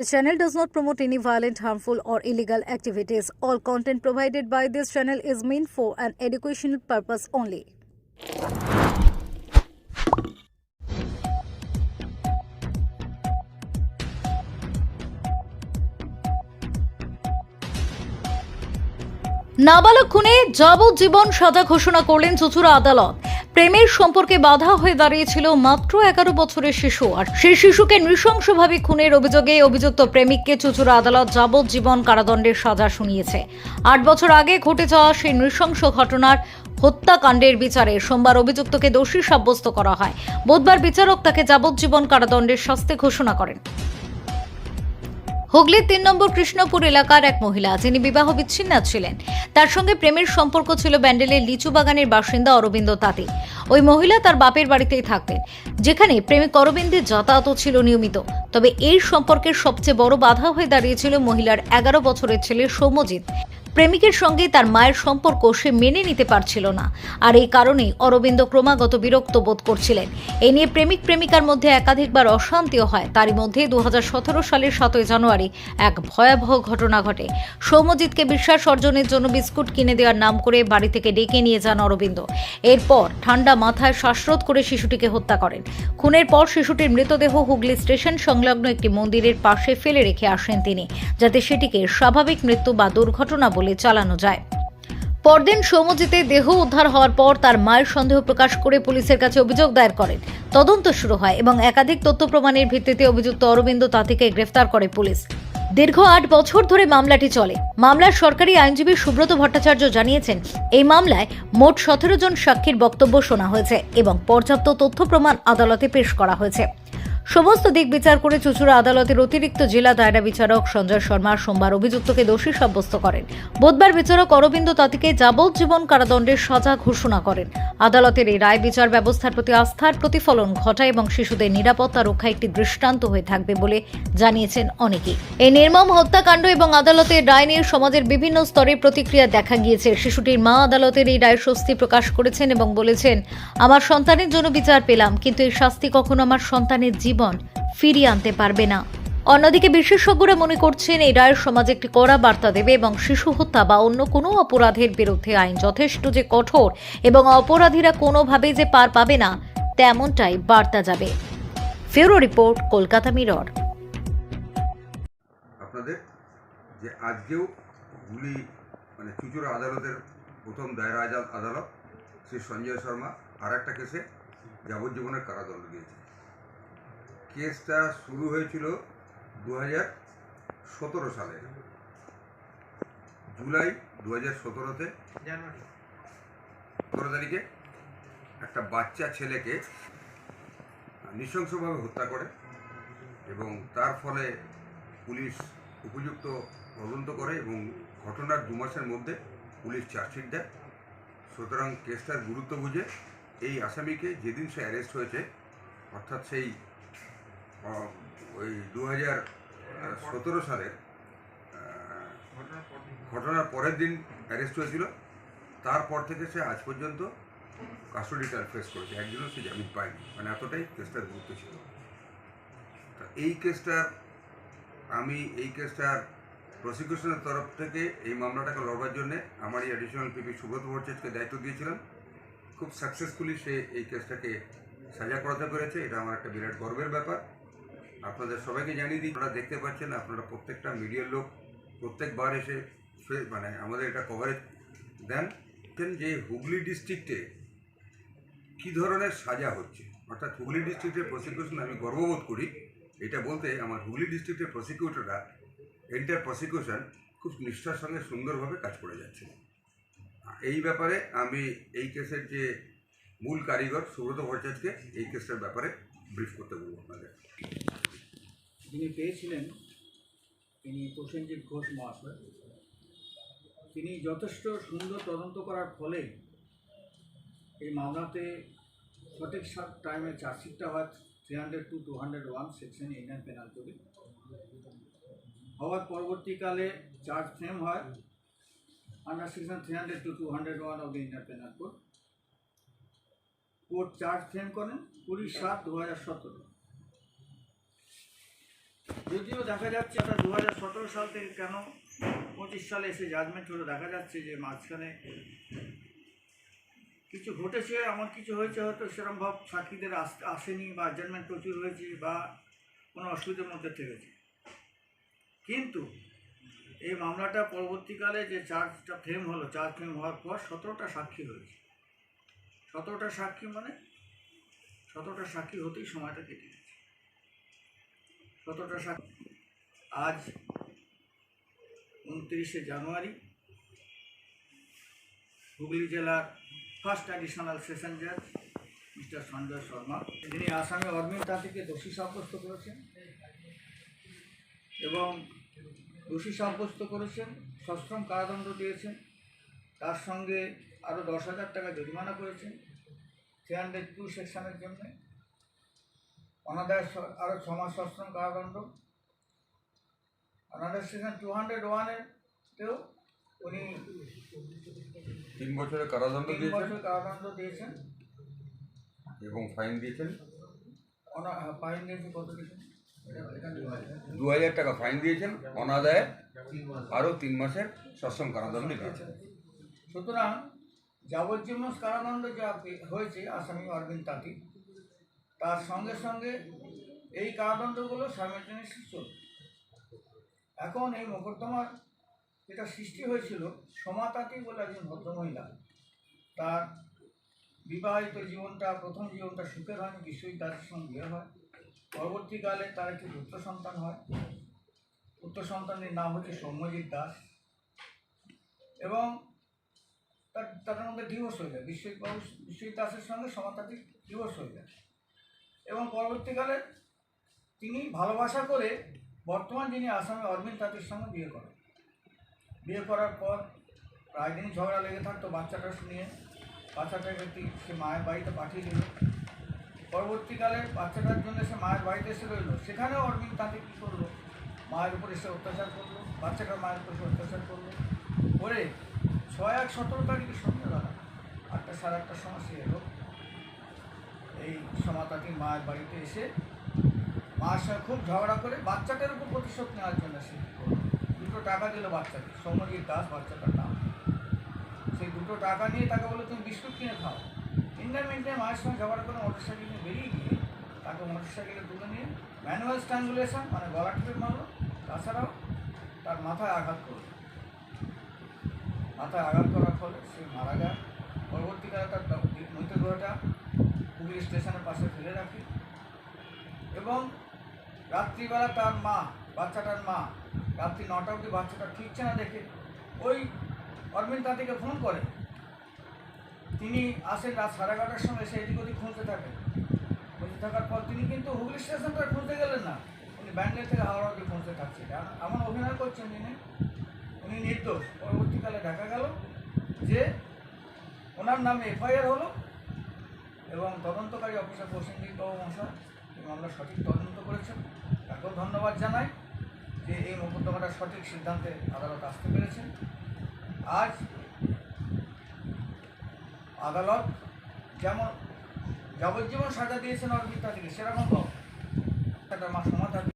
The channel does not promote any violent, harmful, or illegal activities. All content provided by this channel is meant for an educational purpose only. নাবালক খুনে যাবজ্জীবন সাজা ঘোষণা করলেন চুচুড়া আদালত প্রেমের সম্পর্কে বাধা হয়ে দাঁড়িয়েছিল মাত্র এগারো বছরের শিশু। আর সেই শিশুকে নৃশংসভাবে খুনের অভিযোগে অভিযুক্ত প্রেমিককে চুচুড়া আদালত যাবজ্জীবন কারাদণ্ডের সাজা শুনিয়েছে। আট বছর আগে ঘটে যাওয়া সেই নৃশংস ঘটনার হত্যাকাণ্ডের বিচারে সোমবার অভিযুক্তকে দোষী সাব্যস্ত করা হয়। বুধবার বিচারক তাকে যাবজ্জীবন কারাদণ্ডের শাস্তি ঘোষণা করেন। হুগলির তিন নম্বর কৃষ্ণপুর এলাকার এক মহিলা, যিনি বিবাহ বিচ্ছিন্ন ছিলেন। তার সঙ্গে প্রেমের সম্পর্ক ছিল ব্যান্ডেলের লিচু বাগানের বাসিন্দা অরবিন্দ তাঁতি। ওই মহিলা তার বাপের বাড়িতেই থাকতেন, যেখানে প্রেমিক অরবিন্দের যাতায়াতও ছিল নিয়মিত। তবে এই সম্পর্কের সবচেয়ে বড় বাধা হয়ে দাঁড়িয়েছিল মহিলার এগারো বছরের ছেলে সৌম্যজিৎ। প্রেমিকের সঙ্গে তার মায়ের সম্পর্ক সে মেনে নিতে পারছিল না। আর এই কারণেই অরবিন্দ ক্রমাগত বিরক্ত বোধ করছিলেন। এ নিয়ে প্রেমিক প্রেমিকার মধ্যে একাধিকবার অশান্তিও হয়। তারই মধ্যে দু হাজার সতেরো সালের সাতই জানুয়ারি এক ভয়াবহ ঘটনা ঘটে। সৌম্যজিৎকে বিশ্বাস অর্জনের জন্য বিস্কুট কিনে দেওয়ার নাম করে বাড়ি থেকে ডেকে নিয়ে যান অরবিন্দ। এরপর ঠান্ডা মাথায় শ্বাসরোধ করে শিশুটিকে হত্যা করেন। খুনের পর শিশুটির মৃতদেহ হুগলি স্টেশন সংলগ্ন একটি মন্দিরের পাশে ফেলে রেখে আসেন তিনি, যাতে সেটিকে স্বাভাবিক মৃত্যু বা দুর্ঘটনা বলে চালানো যায়। পরদিন সৌম্যজিতের দেহ উদ্ধার হওয়ার পর তার মায়ের সন্দেহ প্রকাশ করে পুলিশের কাছে অভিযোগ দায়ের করেন। তদন্ত শুরু হয় এবং একাধিক তথ্য প্রমাণের ভিত্তিতে অভিযুক্ত অরবিন্দ তাঁতিকে গ্রেফতার করে পুলিশ। দীর্ঘ আট বছর ধরে মামলাটি চলে। মামলার সরকারি আইনজীবী সুব্রত ভট্টাচার্য জানিয়েছেন, এই মামলায় মোট সতেরো জন সাক্ষীর বক্তব্য শোনা হয়েছে এবং পর্যাপ্ত তথ্য প্রমাণ আদালতে পেশ করা হয়েছে। সমস্ত দিক বিচার করে চুচুড়া আদালতের অতিরিক্ত জেলা দায়রা বিচারক সঞ্জয় শর্মা সোমবার অভিযুক্তকে দোষী সাব্যস্ত করেন। বুধবার বিচারক অরবিন্দ তাঁতিকে যাবজ্জীবন কারাদণ্ডের সাজা ঘোষণা করেন। আদালতের এই রায় বিচার ব্যবস্থার প্রতি আস্থার প্রতিফলন ঘটায় এবং শিশুদের নিরাপত্তা রক্ষা একটি দৃষ্টান্ত হয়ে থাকবে বলে জানিয়েছেন অনেকেই। এই নির্মম হত্যাকাণ্ড এবং আদালতের রায় নিয়ে সমাজের বিভিন্ন স্তরে প্রতিক্রিয়া দেখা গিয়েছে। শিশুটির মা আদালতের এই রায় স্বস্তি প্রকাশ করেছেন এবং বলেছেন, আমার সন্তানের জন্য বিচার পেলাম, কিন্তু এই শাস্তি কখনো আমার সন্তানের জীবন ফিরিয়ে আনতে পারবে না। অন্যদিকে বিশেষজ্ঞরা মনে করছেন, এই রায়ের সমাজে একটি কড়া বার্তা দেবে এবং শিশু হত্যা বা অন্য কোনো অপরাধের বিরুদ্ধে আইন যথেষ্ট যে কঠোর এবং অপরাধীরা কোনোভাবেই যে পার পাবে না, তেমনটাই বার্তা যাবে। ফেরো রিপোর্ট, কলকাতা মিরর। আপনাদের যে আজকেও হুগলি মানে চুচুড়া আদালতের প্রথম দায়রা আদালত, শ্রী সঞ্জয় শর্মা, আর একটা কেসে যাবজ্জীবনের কারাদণ্ড দিয়েছে কেসটা শুরু হয়েছিল দু হাজার সতেরো সালে। জুলাই দু হাজার সতেরোতে সতেরো তারিখে একটা বাচ্চা ছেলেকে নৃশংসভাবে হত্যা করে এবং তার ফলে পুলিশ উপযুক্ত তদন্ত করে এবং ঘটনার দু মাসের মধ্যে পুলিশ চার্জশিট দেয়। সুতরাং কেসটার গুরুত্ব বুঝে এই আসামিকে যেদিন সে অ্যারেস্ট হয়েছে অর্থাৎ সেই ওই দু হাজার সতেরো সালের ঘটনার পরের দিন অ্যারেস্ট হয়েছিল। তারপর থেকে সে আজ পর্যন্ত কাস্টডি ট্রায়াল ফেস করেছে। একজনও সে জামিন পায়নি। মানে এতটাই কেসটার গুরুত্ব ছিল। তা এই কেসটার, আমি এই কেসটার প্রসিকিউশনের তরফ থেকে এই মামলাটাকে লড়বার জন্যে আমার এই অ্যাডিশনাল পিপি সুব্রত ভট্টাচার্যকে দায়িত্ব দিয়েছিলাম। খুব সাকসেসফুলি সে এই কেসটাকে সাজা করাতে পেরেছে। এটা আমার একটা বিরাট গর্বের ব্যাপার। আপনাদের সবাইকে জানিয়ে দিই, আপনারা দেখতে পাচ্ছেন, আপনারা প্রত্যেকটা মিডিয়ার লোক প্রত্যেকবার এসে মানে আমাদের এটা কভারেজ দেন। যে হুগলি ডিস্ট্রিক্টে কী ধরনের সাজা হচ্ছে? অর্থাৎ হুগলি ডিস্ট্রিক্টের প্রসিকিউশন আমি গর্ববোধ করি। এটা বলতে আমার হুগলি ডিস্ট্রিক্টের প্রসিকিউটররা এন্টার প্রসিকিউশন খুব নিষ্ঠার সঙ্গে সুন্দরভাবে কাজ করে যাচ্ছে। এই ব্যাপারে আমি এই কেসের যে মূল কারিগর সুব্রত ভট্টাচার্যকে এই কেসটার ব্যাপারে ব্রিফ করতে বলব আপনাদের। যিনি পেয়েছিলেন, তিনি প্রসেনজিৎ ঘোষ মহাশয়। তিনি যথেষ্ট সুন্দর তদন্ত করার ফলে এই মামলাতে সঠিক টাইমে চার্জশিটটা হয় three hundred two two hundred one section Indian penal কোডে হওয়ার পরবর্তীকালে চার্জ ফ্রেম হয় under section three hundred two two hundred one of the Indian penal code court charge frame করেন কুড়ি সাত দু হাজার সতেরো। যদিও দেখা যাচ্ছে ওটা দু হাজার সাল থেকে কেন পঁচিশ সালে এসে জাজমেন্ট হলো, দেখা যাচ্ছে যে মাঝখানে কিছু ঘটেছে, এমন কিছু হয়েছে হয়তো সেরকম ভাব সাক্ষীদের আস- আসেনি বা জাজমেন্ট প্রচুর হয়েছে বা কোনো অসুবিধার মধ্যে থেকেছে। কিন্তু এই মামলাটা পরবর্তীকালে যে চার্জটা ফ্রেম হলো চার্জ ফ্রেম হওয়ার পর সতেরোটা সাক্ষী হয়েছে। সতেরোটা সাক্ষী মানে সতেরোটা সাক্ষী হতেই সময়টা কেটে গেছে সাক্ষী আজ উনত্রিশে জানুয়ারি, হুগলি জেলার ফার্স্ট অ্যাডিশনাল সেশন জাজ মিস্টার সঞ্জয় শর্মা। যিনি আসামে অরবিন্দ তাঁতিকে দোষী সাব্যস্ত করেছেন এবং দোষী সাব্যস্ত করেছেন, সশ্রম কারাদণ্ড দিয়েছেন, তার সঙ্গে আরও দশ হাজার টাকা জরিমানা করেছেন থ্রি হান্ড্রেড টু সেকশনের জন্য। অনাদায় আরও ছ মাস সশ্রম কারাদণ্ড অনাদায় সেকশন টু হান্ড্রেড ওয়ানেতেও উনি তিন বছরের কারাদণ্ড তিন দিয়েছেন? বছর কারাদণ্ড দিয়েছেন। এবং ফাইন দিয়েছেন? ফাইন কত দিয়েছেন? দেওয়া আছে। দু হাজার টাকা ফাইন দিয়েছেন অনাদায়ে আরও তিন মাসের সশ্রম কারাদণ্ড দিয়েছেন। সুতরাং যাবজ্জীবন কারাদণ্ড যা হয়েছে আসামি অরবিন্দ তাঁতি তার সঙ্গে সঙ্গে এই কারাদণ্ডগুলো সাইমেলটেনিয়াসলি চলবে এখন এই মোকদ্দমার যেটা সৃষ্টি হয়েছিল সোমা বলে একজন ভদ্রমহিলা, তার বিবাহিত জীবনটা, প্রথম জীবনটা সুখের হয়নি বিশ্বজিৎ দাসের সঙ্গে বিয়ে হয়। পরবর্তীকালে তার একটি পুত্র সন্তান হয়। পুত্র সন্তানের নাম হচ্ছে সৌম্যজিৎ দাস। এবং তার তাদের মধ্যে ডিভোর্স হয়ে যায়। বিশ্বজিৎ বাবু, বিশ্বজিৎ দাসের সঙ্গে সমাতাধিক ডিভোর্স হয়ে যায়। এবং পরবর্তীকালে তিনি ভালোবাসা করে বর্তমান যিনি আসামে অরবিন্দ তাঁতির সঙ্গে বিয়ে করেন। বিয়ে করার পর প্রায় দিন ঝগড়া লেগে থাকতো বাচ্চাটা নিয়ে বাচ্চাটাকে সে মায়ের বাড়িতে পাঠিয়ে দিল? পরবর্তীকালে বাচ্চাটার জন্য সে মায়ের বাড়িতে এসে রইল। সেখানেও অরবিন্দ তাঁতি কী করল? মায়ের উপর এসে অত্যাচার করল। বাচ্চাটার মায়ের উপর এসে অত্যাচার করল। করে ছয় এক সতেরো তারিখে সন্ধ্যাবেলা আটটা সাড়ে আটটার সময় সে এলো। এই সমাতাতির মায়ের বাড়িতে এসে মার সঙ্গে খুব ঝগড়া করে বাচ্চাটার উপর প্রতিশোধ নেওয়ার জন্য সে দুটো টাকা দিল বাচ্চাকে সৌম্যজিৎ দাস বাচ্চাটার নাম। সেই দুটো টাকা নিয়ে তাকে বলে, তুমি বিস্কুট কিনে খাও। ইন্ডিয়ান মিনিটে মায়ের সঙ্গে ঝগড়া করে মোটর সাইকেল নিয়ে বেরিয়ে গিয়ে তাকে মোটর সাইকেলে তুলে নিয়ে ম্যানুয়াল স্ট্যাঙ্গুলেশন মানে গলা টিপে মারলো। তাছাড়াও তার মাথায় আঘাত করল। মাথায় আঘাত করার ফলে সে মারা যায়। পরবর্তীকালে তার মৃতদেহটা হুগলি স্টেশনের পাশে ফেলে রাখি। এবং রাত্রিবেলা তার মা, বাচ্চাটার মা, রাত্রি নটা অবধি বাচ্চাটা ফিরছে না দেখে ওই অরবিন্দ তাঁতিকে ফোন করে। তিনি আসেন রাত সাড়ে এগারোটার সময়, এসে এদিক ওদিক খুঁজতে থাকেন। খুঁজতে থাকার পর তিনি কিন্তু হুগলি স্টেশনটা খুঁজতে গেলেন না। উনি ব্যান্ডেল থেকে হাওড়া অবধি খুঁজতে থাকছেন। এমন- এমন অভিনয় করছেন তিনি উনি নির্দোষ। পরবর্তীকালে দেখা গেল যে ওনার নামে এফআইআর হলো। এবং তদন্তকারী অফিসার প্রসেনজিৎ বাবু এই মামলা সঠিক তদন্ত করেছেন তাকেও ধন্যবাদ জানাই যে এই মোকদ্দমাটা সঠিক সিদ্ধান্তে আদালত আসতে পেরেছেন আজ আদালত যেমন যাবজ্জীবন সাজা দিয়েছেন অর্পিতাদিকে সেরকম একটা মাস সমাধান